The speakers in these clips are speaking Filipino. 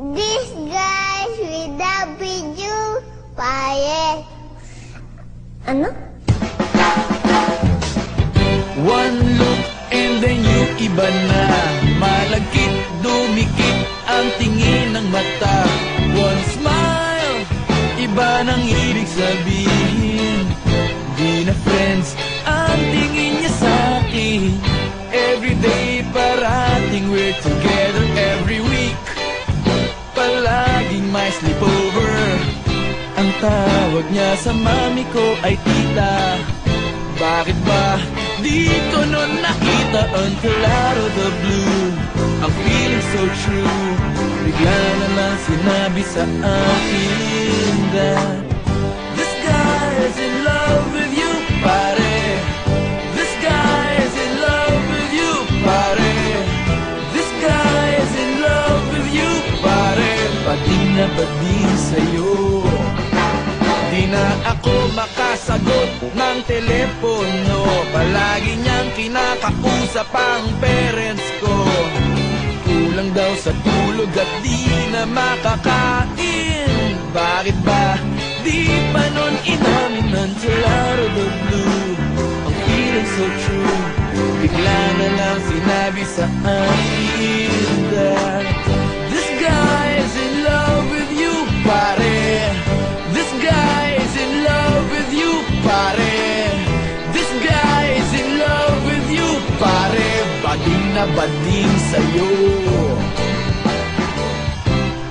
This guys with the video fire. Ano? One look and then you iba na Malagkit, dumikit ang tingin ng mata One smile, iba nang ibig sabihin sleepover. Ang tawag niya sa mami ko ay tita. Bakit ba di ko nun nakita until out of the blue? Ang feeling so true. Bigla na lang sinabi sa akin that Na pading sa'yo. Di na ako makasagot ng telepono. Palagi niyang kinakausap ang parents ko. Kulang daw sa tulog at di na makakain. Bakit ba di pa nun inamin until out of the blue? Ang feeling so true. Bigla na lang sinabi sa akin na bading sa'yo.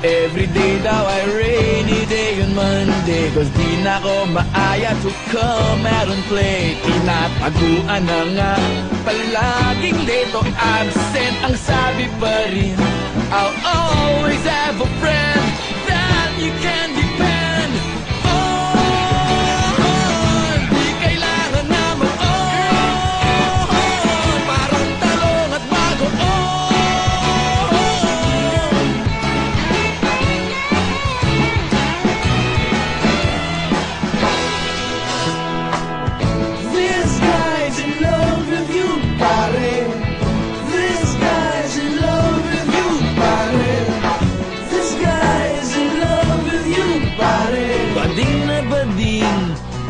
Every day daw ay rainy day on Monday Cause di na ako maaya to come out and play. Tinataguan na nga Palaging late o absent Ang sabi pa rin I'll always have a friend That you can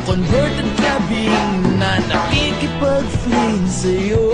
converted ka bing na nakikipag-fling sa'yo.